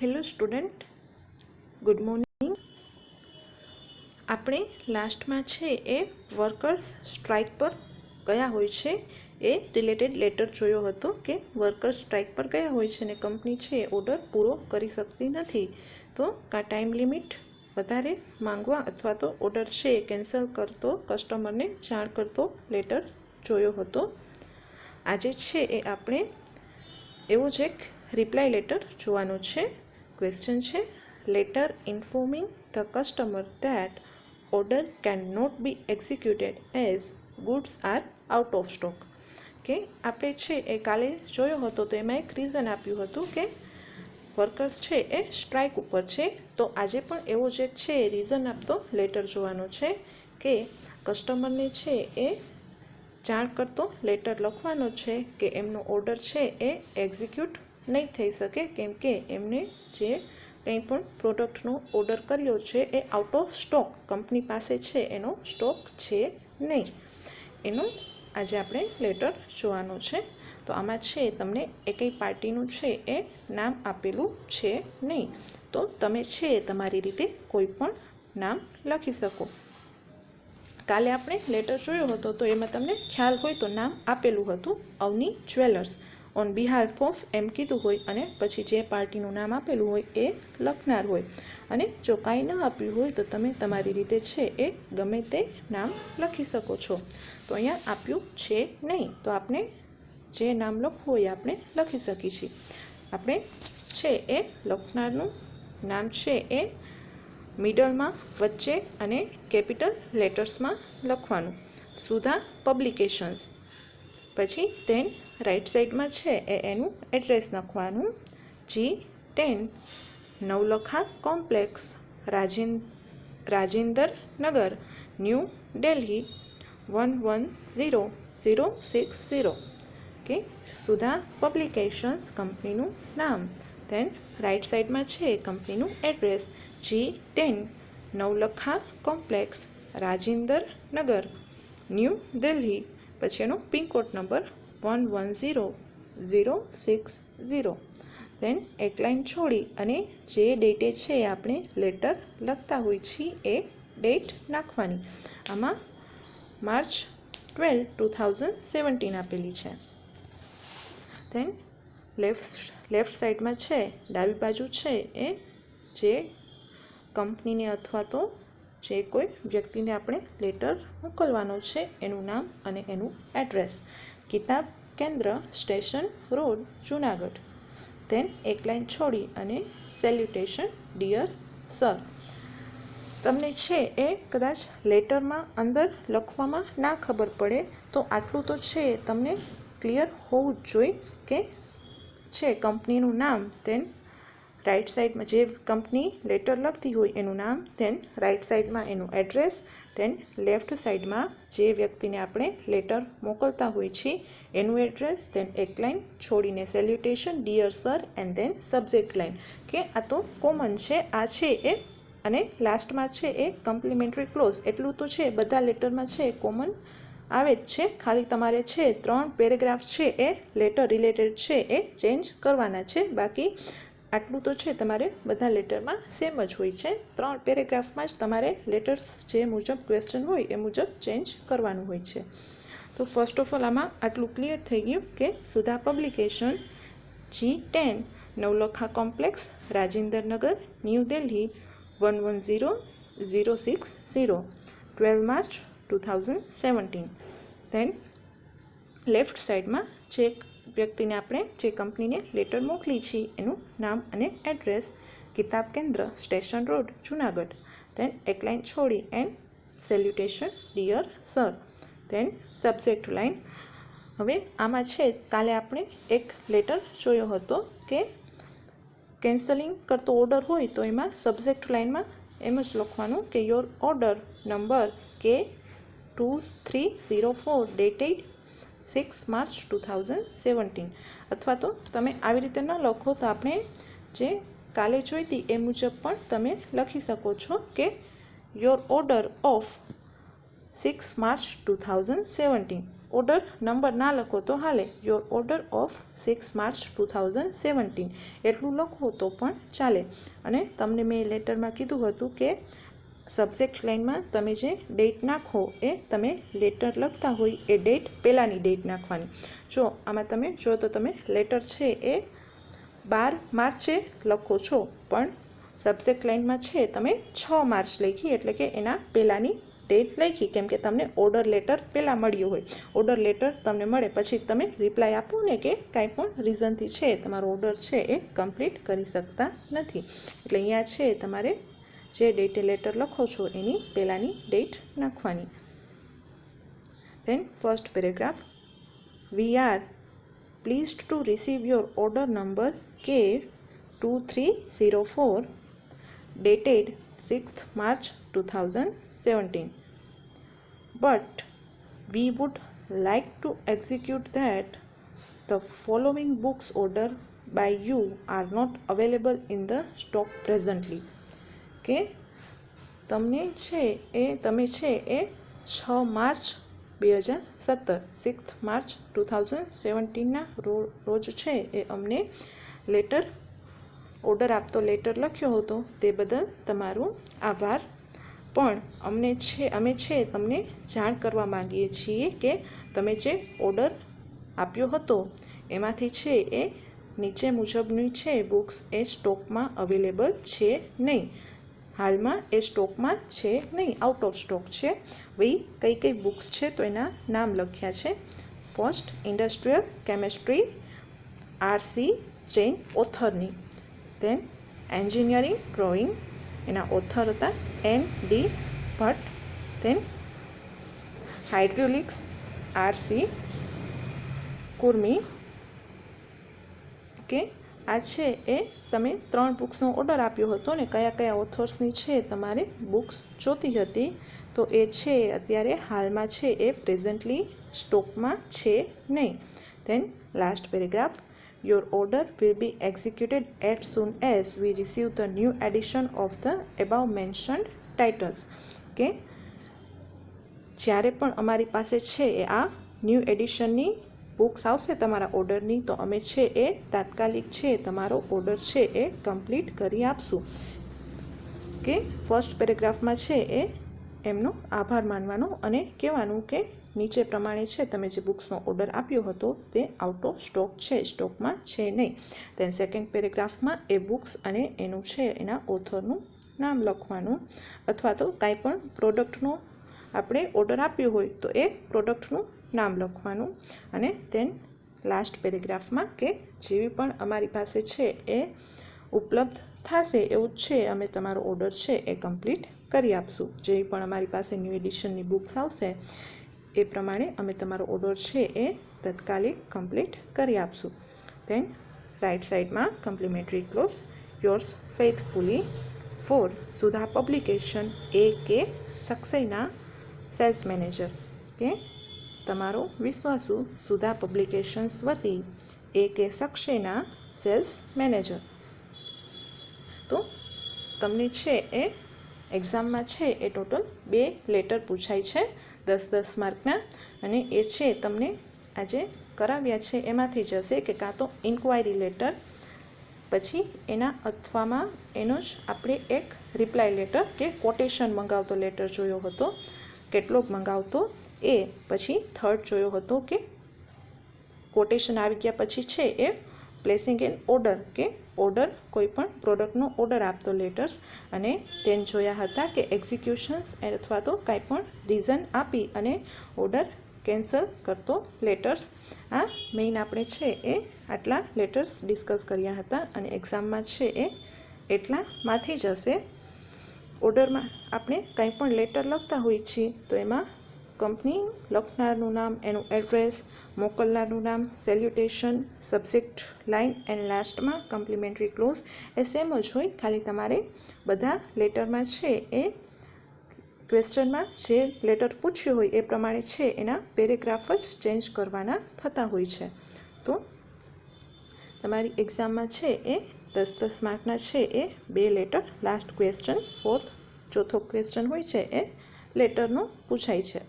Hello student good morning આપણે લાસ્ટમાં છે એ વર્કર્સ સ્ટ્રાઇક પર કયા હોય છે. એ રિલેટેડ લેટર જોયો હતો કે વર્કર્સ સ્ટ્રાઇક પર કયા હોય છે અને કંપની છે ઓર્ડર પૂરો કરી શકતી નથી. તો કાં ટાઈમ લિમિટ વધારે માંગવા અથવા તો ઓર્ડર છે એ કેન્સલ કરતો કસ્ટમરને જાણ કરતો લેટર જોયો હતો. આજે છે એ આપણે એવો જ એક રિપ્લાય લેટર જોવાનો છે. ક્વેશ્ચન છે. Letter informing the customer that order can not be executed as goods are out of stock કે આપણે છે એ કાલે જોયો હતો તો એમાં એક રીઝન આપ્યું હતું કે વર્કર્સ છે એ સ્ટ્રાઇક ઉપર છે. તો આજે પણ એવો જે છે રીઝન આપતો લેટર જોવાનો છે કે કસ્ટમરને છે એ જાણ કરતો લેટર લખવાનો છે કે એમનો ઓર્ડર છે એ એક્ઝિક્યુટ નહીં થઈ શકે કેમ કે એમને જે કંઈ પણ પ્રોડક્ટનો ઓર્ડર કર્યો છે એ આઉટ ઓફ સ્ટોક કંપની પાસે છે, એનો સ્ટોક છે નહીં. એનું આજે આપણે લેટર જોવાનું છે. તો આમાં છે, તમને એકેય પાર્ટીનું છે એ નામ આપેલું છે નહીં. તો તમે છે તમારી રીતે કોઈ પણ નામ લખી શકો. કાલે આપણે લેટર જોયો હતો તો એમાં તમને ખ્યાલ હોય તો નામ આપેલું હતું Avani jewellers. On behalf of એમ કીધું હોય અને પછી જે પાર્ટીનું નામ આપેલું હોય એ લખનાર હોય. અને જો કાંઈ ન આપ્યું હોય તો તમે તમારી રીતે છે એ ગમે તે નામ લખી શકો છો. તો અહીંયા આપ્યું છે નહીં. તો આપણે જે નામ લખવું હોય આપણે લખી શકીએ છીએ આપણે છે એ લખનારનું નામ છે એ મિડલમાં વચ્ચે અને કેપિટલ લેટર્સમાં લખવાનું. સુધા પબ્લિકેશન્સ. પછી તેન રાઈટ સાઈડમાં છે એ એનું એડ્રેસ લખવાનું જી ten Navlakha complex રાજિન Rajender Nagar, New Delhi one one zero zero six zero કે સુધા પબ્લિકેશન્સ કંપનીનું નામ. દેન રાઈટ સાઈડમાં છે કંપનીનું address G ten Navlakha complex Rajender Nagar, New Delhi પછી એનો pin code number one one zero zero six zero. Then એક line છોડી અને જે ડેટે છે આપણે લેટર લખતા હોય છીએ એ ડેટ નાખવાની. આમાં March twelve two thousand seventeen આપેલી છે. દેન લેફ્ટ લેફ્ટ સાઈડમાં છે, ડાબી બાજુ છે એ જે કંપનીને અથવા તો જે કોઈ વ્યક્તિને આપણે લેટર મોકલવાનો છે એનું નામ અને એનું address Kitab Kendra station road, Junagadh. તેન એક લાઈન છોડી અને સેલ્યુટેશન ડિયર સર તમને છે એ કદાચ લેટરમાં અંદર લખવામાં ના ખબર પડે, તો આટલું તો છે તમને ક્લિયર હોવું જ જોઈએ કે છે કંપનીનું નામ દેન રાઈટ સાઈડમાં જે કંપની લેટર લખતી હોય એનું નામ ધેન રાઈટ સાઈડમાં એનું એડ્રેસ ધેન લેફ્ટ સાઈડમાં જે વ્યક્તિને આપણે લેટર મોકલતા હોય છીએ, એનું એડ્રેસ દેન એક લાઇન છોડીને salutation dear sir and then subject line કે આ તો કોમન છે, આ છે એ, અને લાસ્ટમાં છે એ કમ્પ્લિમેન્ટરી ક્લોઝ એટલું તો છે, બધા લેટરમાં છે કોમન આવે જ છે, ખાલી તમારે છે ત્રણ પેરેગ્રાફ છે એ લેટર રિલેટેડ છે એ ચેન્જ કરવાના છે. બાકી આટલું તો છે તમારે બધા લેટરમાં સેમ જ હોય છે. ત્રણ પેરેગ્રાફમાં જ તમારે લેટર્સ જે મુજબ ક્વેશ્ચન હોય એ મુજબ ચેન્જ કરવાનું હોય છે. તો ફર્સ્ટ ઓફ ઓલ આમાં આટલું ક્લિયર થઈ ગયું કે Sudha publication G ten Navlakha complex Rajendranagar New Delhi one one zero zero six zero twelve March two thousand seventeen then left સાઈડમાં જે વ્યક્તિને આપણે જે કંપનીને લેટર મોકલી છીએ એનું નામ અને address, Kitab Kendra, station road, Junagadh. Then એક લાઇન છોડી and salutation dear sir then subject line હવે આમાં છે, કાલે આપણે એક લેટર જોયો હતો કે કેન્સલિંગ કરતો ઓર્ડર હોય તો એમાં સબ્જેક્ટ લાઇનમાં એમ જ લખવાનું કે યોર ઓર્ડર નંબર કે two three zero four dated six March two thousand seventeen. અથવા તો તમે આવી રીતે ન લખો તો આપણે જે કાલે જોઈતી એ મુજબ પણ તમે લખી શકો છો કે your order of six March two thousand seventeen. Order number ના લખો તો હાલે. Your order of six March two thousand seventeen. એટલું લખો તો પણ ચાલે. અને તમને મેં લેટરમાં કીધું હતું કે સબ્જેક્ટ લાઇનમાં તમે જે ડેટ નાખો એ તમે લેટર લખતા હોય એ ડેટ પહેલાંની ડેટ નાખવાની. જો આમાં તમે, જો તો તમે લેટર છે એ બાર માર્ચે લખો છો, પણ સબ્જેક્ટ લાઇનમાં છે તમે છ માર્ચ લખી, એટલે કે એના પહેલાંની ડેટ લખી, કેમ કે તમને ઓર્ડર લેટર પહેલાં મળ્યું હોય. ઓર્ડર લેટર તમને મળે, પછી તમે રિપ્લાય આપો ને કે કાંઈ પણ રીઝનથી છે, તમારો ઓર્ડર છે એ કમ્પ્લીટ કરી શકતા નથી. એટલે અહીંયા છે તમારે જે ડેટે લેટર લખો છો એની પહેલાંની ડેટ નાખવાની then first paragraph we are pleased to receive your order number K two three zero four dated 6th March 2017. But we would like to execute that the following books order by you are not available in the stock presently. કે તમને છે એ, તમે છે એ છ March બે હજાર સત્તર six March two thousand સેવન્ટીનના રોજ છે એ અમને લેટર ઓર્ડર આપતો લેટર લખ્યો હતો. તે બદલ તમારો આભાર. પણ અમને છે, અમે છે તમને જાણ કરવા માગીએ છીએ કે તમે જે ઓર્ડર આપ્યો હતો, એમાંથી છે એ નીચે મુજબની છે બુક્સ એ સ્ટોકમાં અવેલેબલ છે નહીં. હાલમાં એ સ્ટોકમાં છે નહીં આઉટ ઓફ સ્ટોક છે. વી કઈ કઈ બુક્સ છે તો એના નામ લખ્યા છે. First industrial chemistry RC Jain ઓથરની then engineering drawing એના ઓથર હતા N D Bhatt. Then hydraulics RC Kurmi કે આ છે એ તમે ત્રણ બુક્સનો ઓર્ડર આપ્યો હતો ને કયા કયા ઓથર્સની છે તમારે બુક્સ જોતી હતી. તો એ છે અત્યારે હાલમાં છે એ પ્રેઝન્ટલી સ્ટોકમાં છે નહીં. Then last paragraph Your order will be executed as soon as we receive the new edition of the above mentioned titles. કે જ્યારે પણ અમારી પાસે છે એ આ ન્યૂ એડિશનની બુક્સ આવશે તમારા ઓર્ડરની તો અમે છે એ તાત્કાલિક છે તમારો ઓર્ડર છે એ કમ્પ્લીટ કરી આપશું. કે ફર્સ્ટ પેરેગ્રાફમાં છે એ એમનો આભાર માનવાનો અને કહેવાનું કે નીચે પ્રમાણે છે, તમે જે બુક્સનો ઓર્ડર આપ્યો હતો તે આઉટ ઓફ સ્ટોક છે સ્ટોકમાં છે નહીં. તેન સેકન્ડ પેરેગ્રાફમાં એ બુક્સ અને એનું છે એના ઓથરનું નામ લખવાનું. અથવા તો કાંઈ પણ પ્રોડક્ટનો આપણે ઓર્ડર આપ્યો હોય, તો એ પ્રોડક્ટનું નામ લખવાનું અને તેન લાસ્ટ પેરેગ્રાફમાં કે જેવી પણ અમારી પાસે છે એ ઉપલબ્ધ થશે એવું છે, અમે તમારો ઓર્ડર છે એ કમ્પ્લીટ કરી આપશું. જેવી પણ અમારી પાસે ન્યૂ એડિશનની બુક્સ આવશે, એ પ્રમાણે અમે તમારો ઓર્ડર છે એ તત્કાલિક કમ્પ્લીટ કરી આપશું. દેન રાઇટ સાઈડમાં complimentary close yours faithfully for Sudha publication A K Saxena sales manager કે તમારો વિશ્વાસુ સુધા પબ્લિકેશન્સ વતી એ કે સક્સેના સેલ્સ મેનેજર. તો તમને છે એ એક્ઝામમાં છે એ ટોટલ બે લેટર પૂછાય છે, દસ દસ માર્કના, અને એ છે તમને આજે કરાવ્યા છે. એમાંથી જશે કે કાં તો ઇન્ક્વાયરી લેટર પછી એના અથવામાં એનો જ આપણે એક રિપ્લાય લેટર કે કોટેશન મંગાવતો લેટર જોયો હતો. કેટલોક મંગાવતો, એ પછી થર્ડ જોયો હતો કે કોટેશન આવી ગયા પછી છે એ પ્લેસિંગ એન ઓર્ડર કે ઓર્ડર કોઈ પણ પ્રોડક્ટનો ઓર્ડર આપતો લેટર્સ અને તેને જોયા હતા કે એક્ઝિક્યુશન્સ અથવા તો કાંઈ પણ રીઝન આપી અને ઓર્ડર કેન્સલ કરતો લેટર્સ આ મેઇન આપણે છે એ આટલા લેટર્સ ડિસ્કસ કર્યા હતા અને એક્ઝામમાં છે એ એટલામાંથી જ હશે. ઓર્ડરમાં આપણે કંઈ પણ લેટર લખતા હોઈએ છીએ, તો એમાં કંપની લખનારનું નામ, એનું એડ્રેસ, મોકલનારનું નામ સેલ્યુટેશન સબ્જેક્ટ લાઇન એન્ડ લાસ્ટમાં કમ્પ્લિમેન્ટરી ક્લોઝ એ સેમ જ હોય, ખાલી તમારે બધા લેટરમાં છે એ ક્વેશ્ચનમાં જે લેટર પૂછ્યું હોય એ પ્રમાણે છે, એના પેરેગ્રાફ જ ચેન્જ કરવાના થતા હોય છે. તો તમારી એક્ઝામમાં છે એ દસ દસ માર્કના છે એ બે લેટર. લાસ્ટ ક્વેશ્ચન ફોર્થ ચોથો ક્વેશ્ચન હોય છે એ, લેટરનું પૂછાય છે.